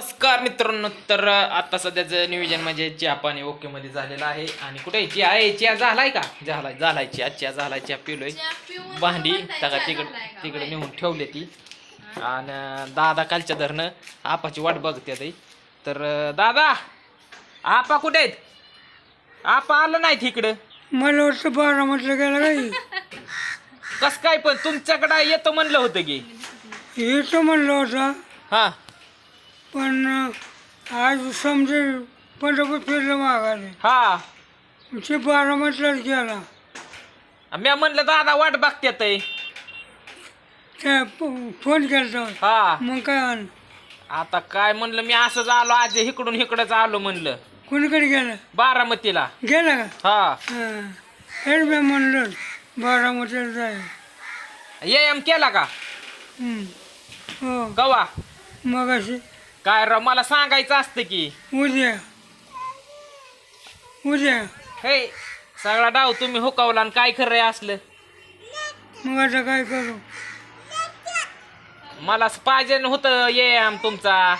नमस्कार मित्रांनो तर आता सध्याचं नियोजन म्हणजे चहा पाणी ओके मध्ये झालेलं आहे. आणि कुठे? चहा आहे चहा झालाय का? झालाय झालाय चहा चहा झालाय चहा पिलोय. भांडी टाका तिकडे तिकडे नेऊन ठेवले ती. आणि दादा कालच्या धरणं आपाची वाट बघते ताई तर दादा आपा कुठे आहेत? आपा आलं नाहीत इकडं. मला वाटतं बारा म्हटलं गेलं काही कस काय पण तुमच्याकडं येतो म्हणलं होतं की. येतो म्हणलं होता. हा. पण आज समजे पंढरपूर फिरलं मागाले हा. ते बारा म्हटलं गेला. मी म्हणलं दादा वाट बघते ताई. त्या प- फोन केला हा. मग काय आता काय म्हणलं मी असंच आलो आज इकडून इकडंच आलो म्हणलं. कुणीकडे गेला? बारामतीला. गेला का? हा. हां. हेच मी म्हणलं बारा म्हटलं जाय. ये एम केला का? हं. हो. कवा? मग असे काय र मला सांगायचं असतं की. उद्या. उद्या. हे सगळा डाव तुम्ही हुकवला आणि काय खरंय असलं? मग आता काय करू? मला पाहिजे होतं ये एम तुमचा.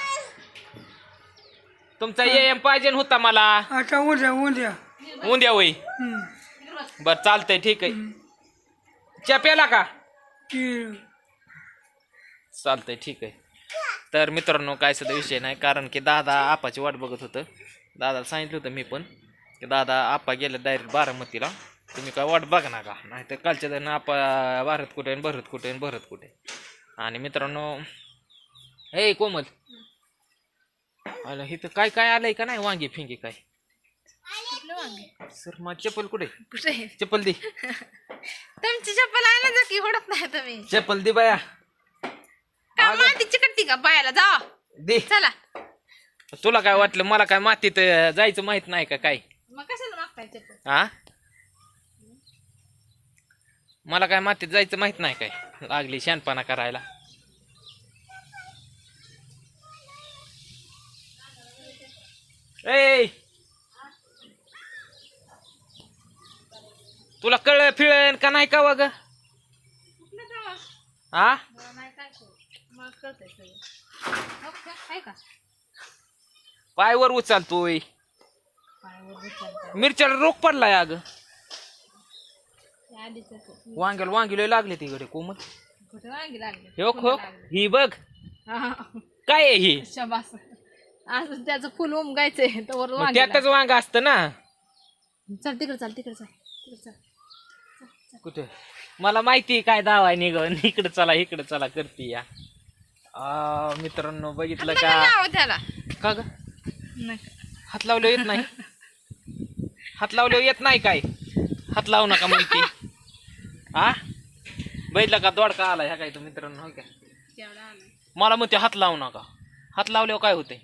तुमचा ये एम पाहिजे होता मला. आता उद्या उद्या. उद्या वय हं. बर चालतंय ठीक आहे. च्या प्याला का? ती चालतंय ठीक आहे. तर मित्रांनो काय सुद्धा विषय नाही कारण की दादा आपाची वाट बघत होतं. दादाला सांगितलं होतं मी पण की दादा आपा गेले डायरेक्ट बारामतीला. तुम्ही काय वाट बघा ना का नाही तर कालच्या दिन आपा भारत कुठे आणि भरत कुठे आणि भरत कुठे. आणि मित्रांनो हे कोमल. आलं इथं काय काय आलंय का नाही वांगी फिंगी काय? सर मग चप्पल कुठे? कुठे? चप्पल दे. तुमची चप्पल आहे ना जर की होडत नाही तुम्ही? चप्पल दे बाया. का पायाला? जा दे. चला. तुला काय वाटलं? मला काय मातीत अं, जायचं माहीत नाही का काय? मग कशाला मागताय चप्पल हा मला काय मातीत जायचं माहीत नाही काय? लागली शानपणा करायला. ए! तुला कळ फिळन का नाही का वग? कुठलं जावा? हा मला सगळं का? पायवर उचलतोय पायावर मिरच्याला रोग पडलाय अग आधीच असं. वांग्याला वांगी लागले तिकडे कोमल कुठं वांगी हो खो ही बघ हा काय आहे ही शबास असं त्याचं फुल उमगायचंय तर वर मग वांगी त्यातच वांग असतं ना लागलं. चल तिकडे चल तिकडे चल तिकडे कुठे मला माहिती आहे काय दावा निघ इकडे चला इकडे चला करते या आ, मित्रांनो बघितलं का? लावा त्याला का ग? नका हात लावले येत नाही. हात लावले येत नाही काय? हात लावू नका म्हणते हा बघितलं का? दोडका आला ह्या काय तो मित्रांनो होय का? केवढा आला. मला म्हणते हात लावू नका. हात लावल्यावर काय होते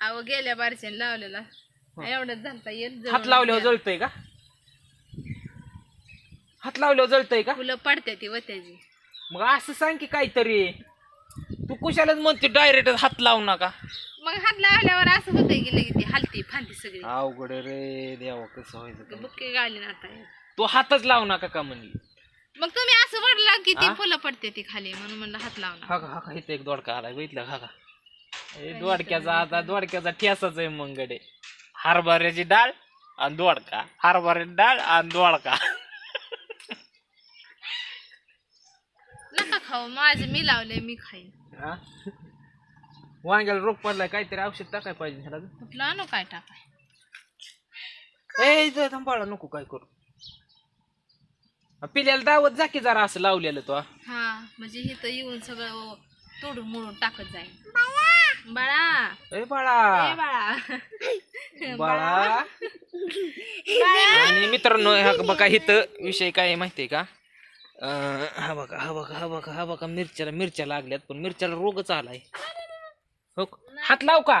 अहो गेल्या बारच्या लावलेला. एवढंच झालता येत हात लावल्यावर जळतंय का? हात लावल्यावर जळतंय का? फुलं पडते ती वत्याची मग असं सांग की काहीतरी. तू कुशालाच म्हणते डायरेक्ट हात लावू नका. मग हात लावल्यावर असं होतंय की लगेच ती हलती फालती सगळी. अवघड रे देवा कसं व्हायचं. बुक्के गाळली ना आता. तू हातच लावू नका का म्हणली मग तुम्ही असं वडला की ती? फुलं पडते ती खाली म्हणून म्हणलं हात लावणार हा का हा का इथं एक दोडका आलाय बघितलं का हा का? ए, दोडक्याचा आता दोडक्याचा ठेसाच आहे मंगडे. हरभऱ्याची डाळ आणि दोडका. हरभऱ्याची डाळ आणि दोडका नका खाऊ. माझे मी लावले मी खाईन. हा? वांग्याला रोग पडलाय काहीतरी औषध टाकाय पाहिजे ग. कुठलं आणू काय टाकाय? ए इथं थांबाळा नको काय करू? पिल्याला दावत जा की जरा असं लावलेलं तो. हा म्हणजे हे तर येऊन सगळं तोडून मोडून टाकत जाईल बाळा. ए ए बाळा. बाळा. बाळा. आणि मित्रांनो हा बघा इथं विषय काय आहे माहितीये का? हा बघा हा बघा हा बघा हा बघा मिरच्याला मिरच्या लागल्यात पण मिरच्याला रोगच आलाय. हो का? हात लाव का?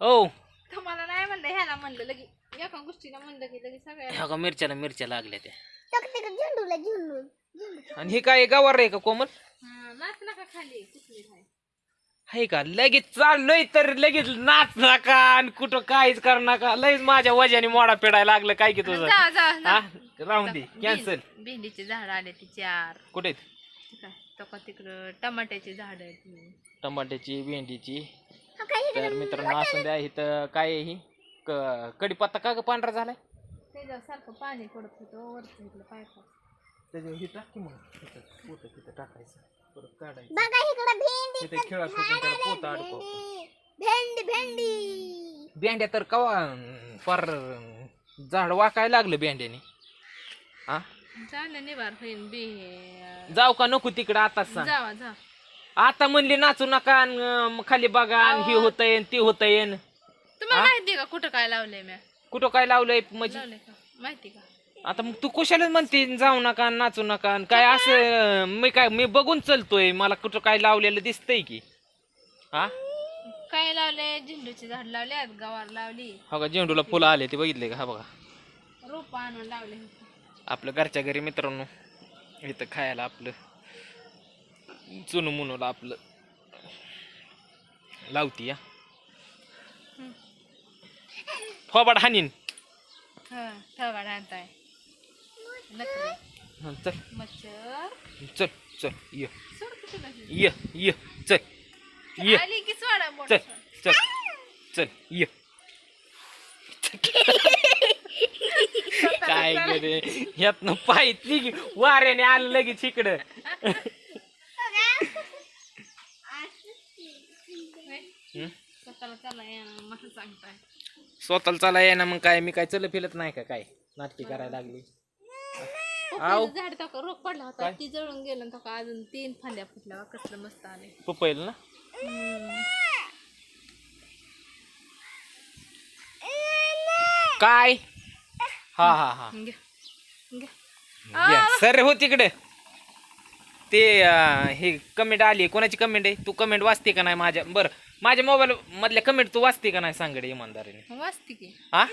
हो. तुम्हाला नाही म्हणलं ह्याला म्हणलं लगे एका गोष्टीला म्हणलं की लगे सगळ्या का मिरच्याला मिरच्या लागल्या त्या. आणि हे काय गावार आहे का कोमल? हा, नाच नका खाली कुठली आहे का? लगेच चाललोय तर लगेच नाच नका आणि कुठं काहीच कर नका. लगेच माझ्या वजाने मोडा पेडायला लागलं. काय की तुझं? जा जा जा. हा? राहून दे. कॅन्सल भें- भेंडीचे झाड आले ती चार. कुठे आहेत? ठीक आहे. तो का तिकडं? टमाट्याचे झाड आहेत टमाट्याची भेंडीची. तर मित्रांनो असून द्या इथं काय आहे ही? क कडीपत्ता का ग पांढरा झालाय? त्याच्यावर सारखं पाणी पडत होतं. वरचं पायपात त्याच्यावर ही टाक तिथं टाकायचं? परत काढायचं. बघा इकडं भेंडी तिथे खेळा सोडून त्याला पोतं अडकव भेंडी. भेंडी भेंड्या तर कवा अं, फार अं, झाड वाकायला लागलं भेंड्याने. हा झालं निवार होईन बी. जाऊ का नको तिकडं आताच सांग. जावा जा. आता म्हणली नाचू नका अन, अं, खाली बघा अन हे होतंय अन ते होतंय अन. तुम्हाला माहिती का कुठं काय लावलंय म्या? कुठं काय लावलंय? म्हणजे लावलंय का? माहिती का? आता मग तू कुशाला म्हणते जाऊ नका नाचू नका अन काय असं मी काय मी बघून चलतोय मला कुठं काय लावलेलं दिसतंय की. हा? काय लावले झेंडूची झाड लावले गवार लावली. हो का झेंडूला फुलं आले ते बघितले का? हा बघा. रोप आणून लावले आपलं घरच्या घरी मित्रांनो इथं खायला आपलं चुनू मुनूला आपलं लावती या फोबाड हानीन. हा आणताय चल. मच्छर. चल चल ये. सोड की तुला. ये ये चल. ये. आली की सोडा बोट चल चल चल ये. काय करे ह्यातनं पाय ती वाऱ्याने आलं लगेच इकडं. स्वतःला चाला ये ना मग काय मी काय चल फिरत नाही का काय? नाटकी करायला लागली. आव. पपईचं झाड तो रोग पडला होता? ती जळून गेलं तो का अजून तीन फांद्या फुटल्या कसलं मस्त आले पपईल ना? काय? हा हा हा. घ्या घ्या घ्या. सर हो तिकडे. ते अं, हे कमेंट आली. कोणाची कमेंट आहे? तू कमेंट वाचते का नाही माझ्या? बरं. माझ्या मोबाईल मधल्या कमेंट तू वाचते का नाही सांगडे इमानदारीने? वाचती की. हा?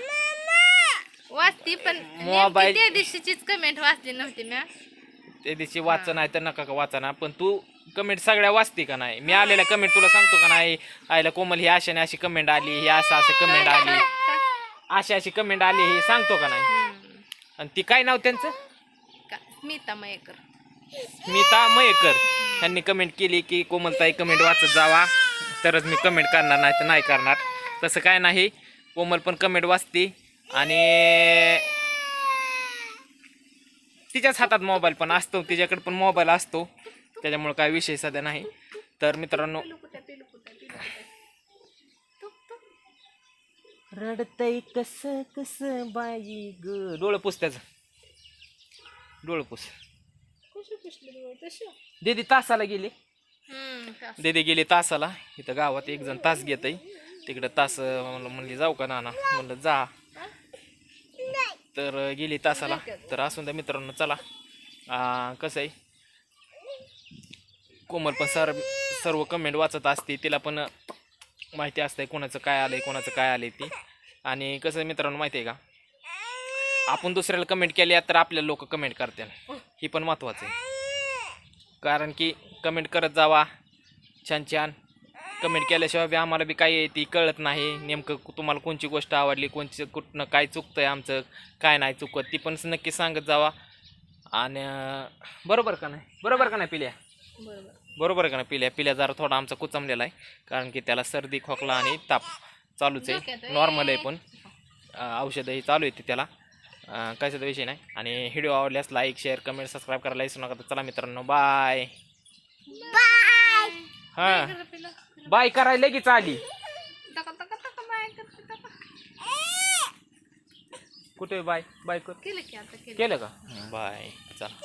वाचती पण मोबाईल- त्या दिवशीचीच कमेंट वाचली नव्हती म्या. त्या दिवशी वाच नाही तर नका का वाचा ना पण तू कमेंट सगळ्या वाचते का नाही? मी आलेल्या कमेंट तुला सांगतो का नाही? आयला कोमल ही अशाने अशी कमेंट आली ही असं असं कमेंट आली. अशी अशी कमेंट आली हे सांगतो का नाही? हम्म. आणि ती काय नाव त्यांचं? का? स्मिता मयेकर. स्मिता मयेकर. त्यांनी कमेंट केली की कोमलताई कमेंट वाचत जावा. तरच मी कमेंट करणार नाही तर नाही करणार. तसं काय नाही. कोमल पण कमेंट वाचते. आणि तिच्याच हातात मोबाईल पण असतो तिच्याकडे पण मोबाईल असतो. त्याच्यामुळे काय विषय सध्या नाही. तर मित्रांनो रडतय कस कस बाई ग? डोळं पुस त्याचं. डोळं पुस. दीदी तासाला गेली. दीदी गेली तासाला. इथं गावात एक जण तास घेत तिकडं तास म्हणलं म्हणली जाऊ का नाना? म्हणलं जा. तर गेली तासाला. तर असून त्या मित्रांनो चला. कसं आहे? कोमल पण सर सर्व कमेंट वाचत असते. तिला पण माहिती असते कोणाचं काय आलंय कोणाचं काय आलंय ती. आणि कसं आहे मित्रांनो माहिती आहे का? आपण दुसऱ्याला कमेंट केल्या तर आपल्याला लोक कमेंट करतील. ही पण महत्त्वाचं आहे. कारण की कमेंट करत जावा. छान छान. कमेंट केल्याशिवाय बी आम्हाला बी काय आहे ती कळत नाही. नेमकं तुम्हाला कोणची गोष्ट आवडली कोणची कुठनं काय चुकतंय आमचं काय नाही चुकत ती पण नक्की सांगत जावा. आणि बरोबर का नाही? बरोबर का नाही पिल्या? बरोबर बरोबर का नाही पिल्या? पिल्या जरा थोडा आमचा कुचमलेला आहे कारण की त्याला सर्दी खोकला आणि ताप चालूच आहे. आहे. नॉर्मल आहे पण औषधंही चालू आहे त्याला. सुद्धा विषय नाही. आणि व्हिडिओ आवडल्यास लाईक शेअर कमेंट सबस्क्राईब करायला विसरू नका. तर चला मित्रांनो बाय हां. बाय करायला लगेच आली. तका तका तका बाय करते तका कुठे बाय? बाय कर. केलं की आता केलं. केलं का? बाय चला.